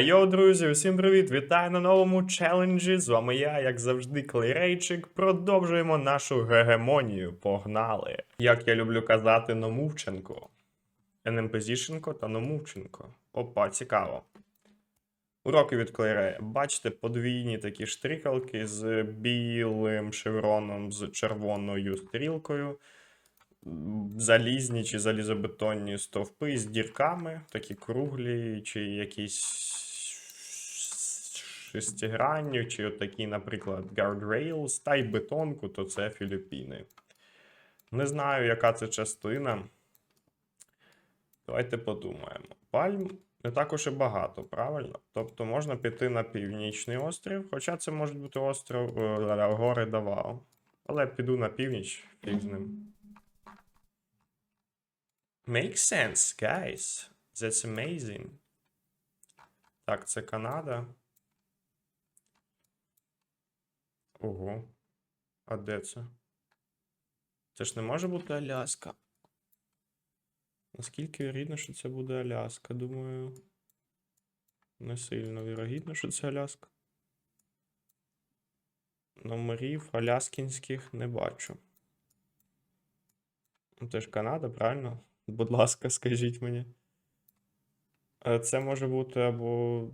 Йоу, друзі, усім привіт! Вітаю на новому челенджі. З вами я, як завжди, Клейрейчик. Продовжуємо нашу гегемонію. Погнали! Як я люблю казати, Номувченко. НМПЗішенко та Номувченко. Опа, цікаво. Уроки від Клейрея. Бачите, подвійні такі штрикалки з білим шевроном, з червоною стрілкою. Залізні чи залізобетонні стовпи з дірками, такі круглі, чи якісь шестигранні, чи отакі, наприклад, guardrails, та й бетонку, то це Філіппіни. Не знаю, яка це частина. Давайте подумаємо. Пальм не також і багато, правильно? Тобто можна піти на північний острів, хоча це може бути остров е, гори Давао. Але піду на північ, фіг з ним. Makes sense, guys. That's amazing. Так, це Канада. Ого. А де це? Це ж не може бути Аляска. Наскільки вірогідно, що це буде Аляска? Думаю. Не сильно вірогідно, що це Аляска. Номерів аляскінських не бачу. Ну, Це ж Канада, правильно? Будь ласка, скажіть мені. Е, Це може бути або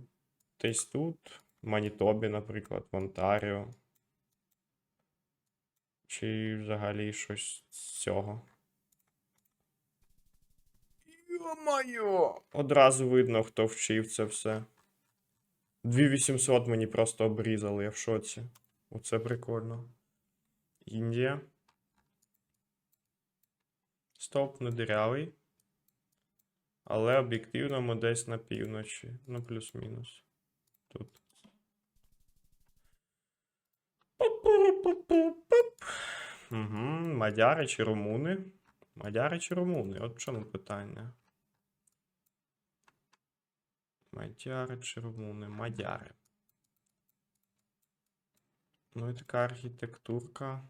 десь тут, в Манітобі, наприклад, в Онтаріо. Чи взагалі щось з цього. Йо-моє! Одразу видно, хто вчив це все. 2800 мені просто обрізали, я в шоці. Оце прикольно. Індія. Стоп, не дирявий. Але об'єктивно ми десь на півночі. Ну, плюс-мінус. Тут. Угу. Мадяри чи румуни? Мадяри чи румуни? От в чому питання. Мадяри чи румуни? Мадяри. Ну і така архітектурка.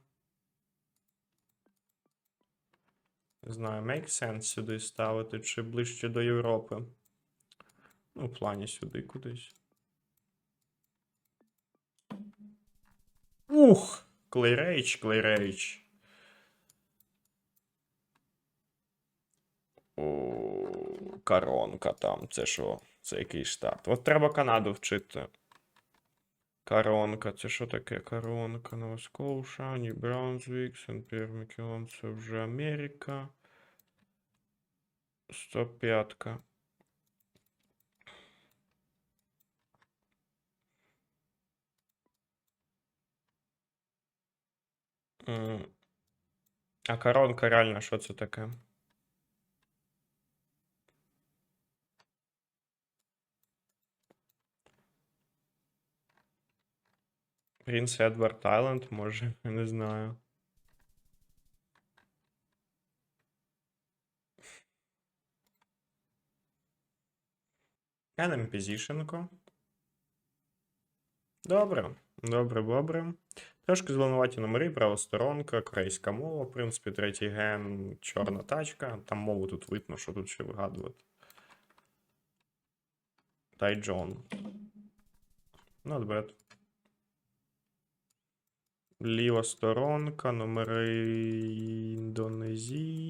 Не знаю, make sense сюди ставити чи ближче до Європи. Ну, в плані сюди кудись. Ух! Клейрейч, клейрейч. О, коронка там. Це що? Це який штат? От треба Канаду вчити. Коронка, це що таке коронка? Нова Скоуша, Нью-Браунсвік, Сен-П'єр-Мікелон, це вже Америка. 105. М. А коронка реально що це таке? Принц Едвард Айленд, може, не знаю. NMPZішенко. Добре, добре, добре. Трошки зеленуваті номери, правосторонка, корейська мова, в принципі, третій ген, чорна тачка. Там мову тут видно, що тут ще вигадувати. Тайджон. Not bad. Ліва сторонка, номери індонезійські.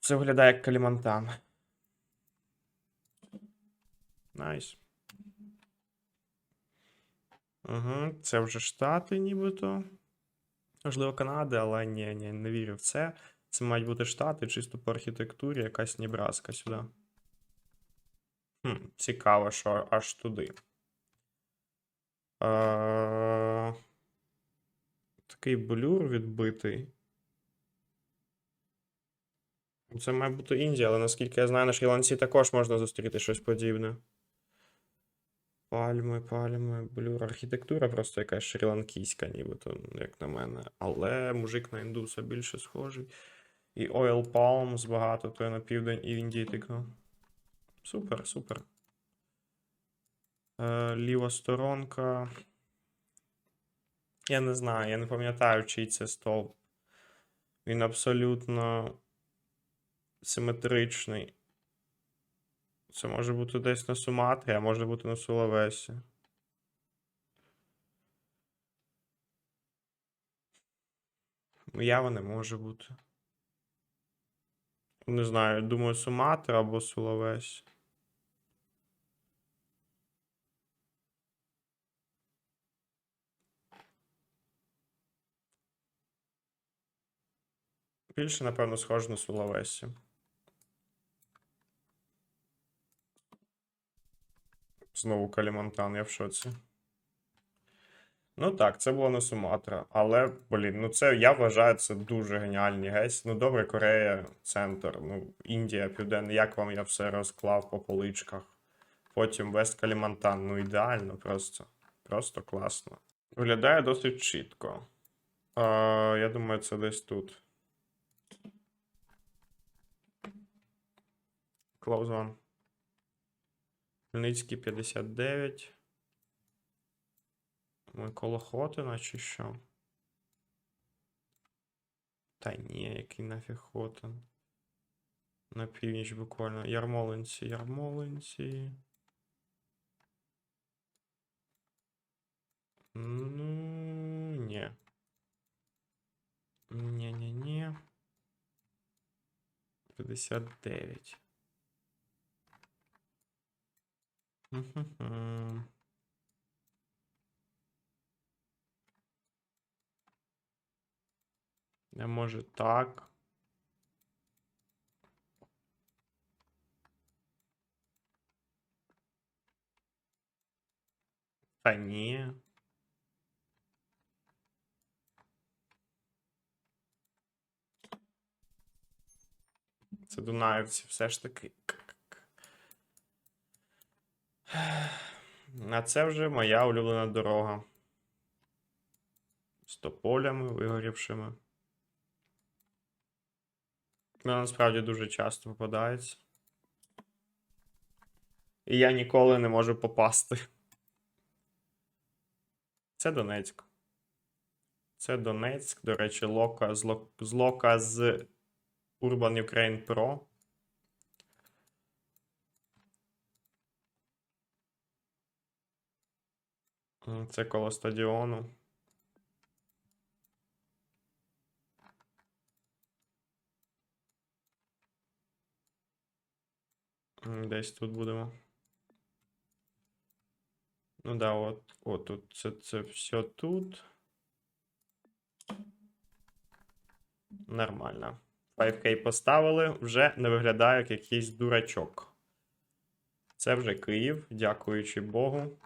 Це виглядає як Калімантан. Найс. Угу, це вже Штати, нібито. Можливо, Канада, але ні, ні, не вірю в це. Це мають бути Штати, чисто по архітектурі, якась Небраска сюди. Хм, цікаво, що аж туди. Е, Такий блюр відбитий. Це має бути Індія, але наскільки я знаю, на Шрі-Ланці також можна зустріти щось подібне. Пальми, пальми, блюр. Архітектура просто якась шрі-ланкійська, нібито, як на мене. Але мужик на індуса більше схожий. І Oil Palms багато, то я на південь і Індії тикнув. Супер, супер. Е, ліва сторонка. Я не знаю, я не пам'ятаю, чий це стовп. Він абсолютно симетричний. Це може бути десь на Суматрі, а може бути на Сулавесі. Ява не може бути. Не знаю, думаю, Суматра або Сулавесі. Більше, напевно, схоже на Сулавесі. Знову Калімантан, я в шоці. Ну так, це було на Суматра. Але, блін, ну це я вважаю, це дуже геніальні гесть. Ну, добре, Корея, центр, ну, Індія, Південний. Як вам я все розклав по поличках? Потім Вест Калімантан. Ну, ідеально, просто. Просто класно. Виглядає досить чітко. А, я думаю, це десь тут. Close one. Хмельницький 59. Ми коло Хотина чи що? Та ні, який нафіг Хотин. На північ буквально. Ярмолинці, Ярмолинці. Ну, ні. Ні-ні-ні. 59. Мгм. Може так. Та ні. Це Дунаївці все ж таки. А це вже моя улюблена дорога. З тополями вигорівшими. Вона насправді дуже часто попадається. І я ніколи не можу попасти. Це Донецьк. Це Донецьк, до речі, лока з, лока з Urban Ukraine Pro. Це коло стадіону. Десь тут будемо. Ну да, от, от тут. Це, це все тут. Нормально. 5К поставили, вже не виглядає як якийсь дурачок. Це вже Київ, дякуючи Богу.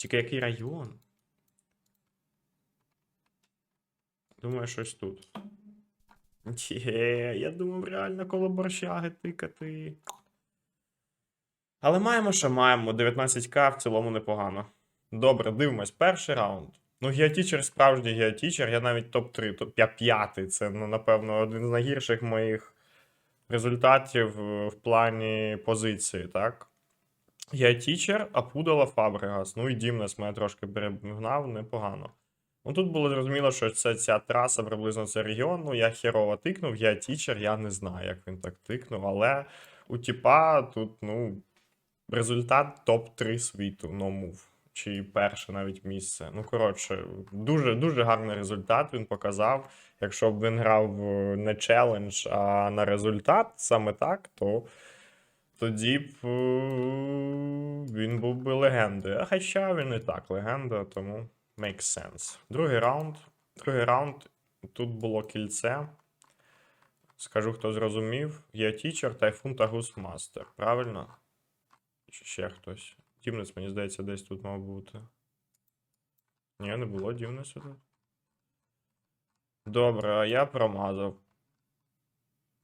Тільки який район? Думаю, щось тут. Є, я думав, реально коло борщаги тикати. Але маємо, що маємо. 19к в цілому непогано. Добре, дивимось. Перший раунд. Ну, геотічер справжній геотічер. Я навіть топ-3, топ я. Це, ну, напевно, один з найгірших моїх результатів е, в плані позиції, так? Геотічер, Апудала, Фабригас. Ну і Дімнес мене трошки перегнав, непогано. Ну тут було зрозуміло, що це ця траса приблизно це регіон. Ну, я херово тикнув, я тічер, я не знаю, як він так тикнув, але у тіпа тут, ну, результат топ-3 світу, no move. Чи перше навіть місце. Ну, коротше, дуже дуже гарний результат він показав. Якщо б він грав е, не челендж, а на результат саме так, то тоді б е, він був би легендою. А Хоча він і так легенда, тому makes sense. Другий раунд. Другий раунд. Тут було кільце. Скажу, хто зрозумів. Є тічер, тайфун та гусмастер. Правильно? Чи ще хтось? Дімнес, мені здається, десь тут мав бути. Ні, не було Дімнесу тут. Добре, я промазав.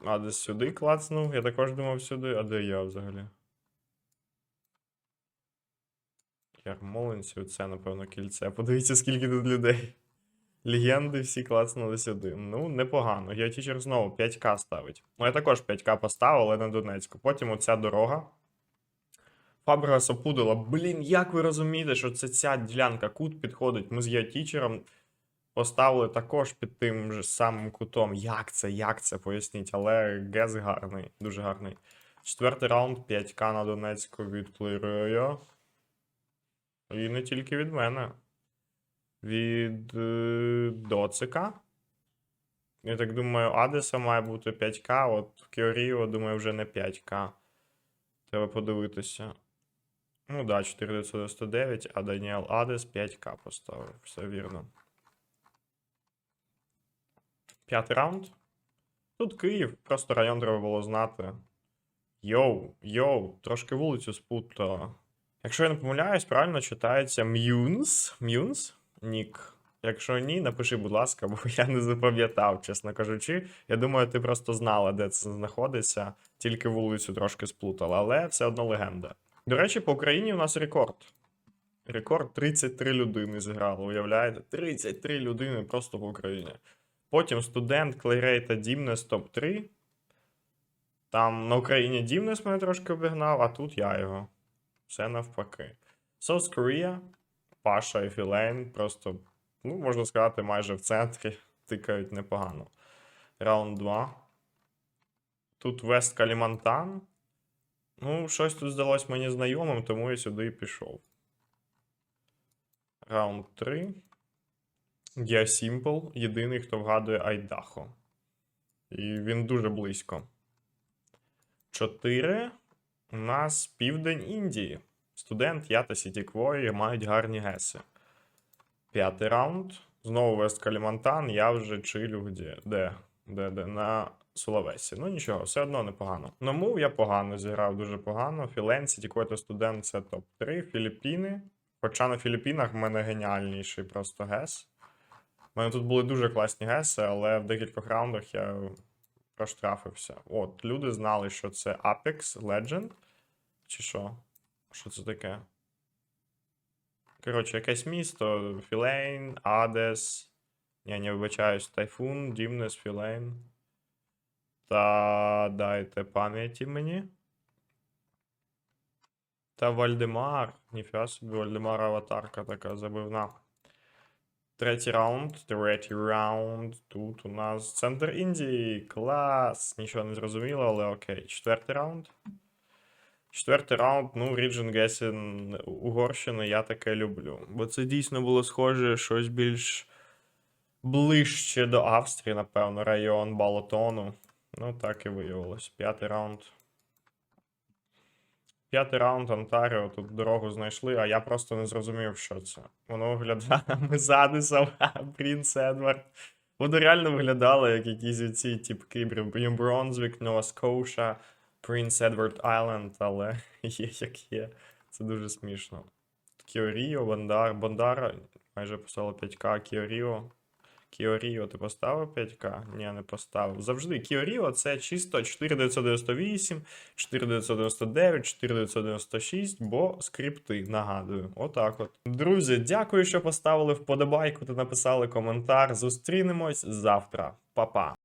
А десь сюди клацнув. Я також думав сюди, а де я взагалі? Ярмолинці, це, напевно, кільце. Подивіться, скільки тут людей. Легенди всі клацнули сюди. Ну, непогано. Я тічер знову 5К ставить. Ну, я також 5К поставив, але на Донецьку. Потім оця дорога. Фабригас опудила. Блін, як ви розумієте, що це ця ділянка кут підходить? Ми з геотічером поставили також під тим же самим кутом. Як це, як це, поясніть, але гес гарний, дуже гарний. Четвертий раунд 5К на Донецьку від Плейрея. І не тільки від мене. Від е, Доцика. Я так думаю, Адеса має бути 5К, от Кіоріо, думаю, вже не 5К. Треба подивитися. Ну да, 4999, а Даніел Адес 5К поставив. Все вірно. П'ятий раунд. Тут Київ, просто район треба було знати. Йоу, йоу, трошки вулицю спутала. Якщо я не помиляюсь, правильно читається Мюнс. Мюнс? Нік. Якщо ні, напиши, будь ласка, бо я не запам'ятав, чесно кажучи. Я думаю, ти просто знала, де це знаходиться, тільки вулицю трошки сплутала, але все одно легенда. До речі, по Україні у нас рекорд. Рекорд 33 людини зіграли, уявляєте? 33 людини просто по Україні. Потім студент, Клейрей та Дімнес топ-3. Там на Україні Дімнес мене трошки обігнав, а тут я його. Все навпаки. South Korea, Паша і Філейн просто, ну, можна сказати, майже в центрі тикають непогано. Раунд 2. Тут Вест Калімантан. Ну, щось тут здалось мені знайомим, тому я сюди і пішов. Раунд 3. Я Сімпл, єдиний, хто вгадує Айдахо. І він дуже близько. 4. У нас південь Індії. Студент, я та Сіті Квої мають гарні геси. П'ятий раунд. Знову Вест Калімантан, я вже чилю де? Де? Де? Де? На Сулавесі. Ну нічого, все одно непогано. На мув я погано зіграв, дуже погано. Філен, Сіті Квой та студент це топ-3. Філіппіни. Хоча на Філіппінах в мене геніальніший просто гес. У мене тут були дуже класні геси, але в декількох раундах я проштрафився. От, люди знали, що це Apex Legend. Чи що? Що це таке? Коротше, якесь місто. Філейн, Адес. Я не вибачаюсь, Тайфун, Дімнес, Філейн. Та дайте пам'яті мені. Та Вальдемар. Ніфіга собі Вальдемар аватарка така забивна. Третій раунд, третій раунд. Тут у нас центр Індії. Клас. Нічого не зрозуміло, але окей. Четвертий раунд. Четвертий раунд, ну, Ріджен Гесін Угорщини, я таке люблю. Бо це дійсно було схоже щось більш ближче до Австрії, напевно, район Балотону. Ну, так і виявилось. П'ятий раунд. П'ятий раунд Онтаріо, тут дорогу знайшли, а я просто не зрозумів, що це. Воно виглядає з Принц Едвард. Воно реально виглядало як якісь оці типки Нью Бронзвік, Нова Скоша, Принц Едвард Айленд, але є як є. Це дуже смішно. Кіоріо, Бондар, Бондара, майже поставило 5К, Кіоріо. Кіоріо, ти поставив 5К? Ні, не поставив. Завжди Кіоріо це чисто 4998, 4999, 4996, бо скрипти, нагадую. Отак от. Друзі, дякую, що поставили вподобайку та написали коментар. Зустрінемось завтра. Па-па.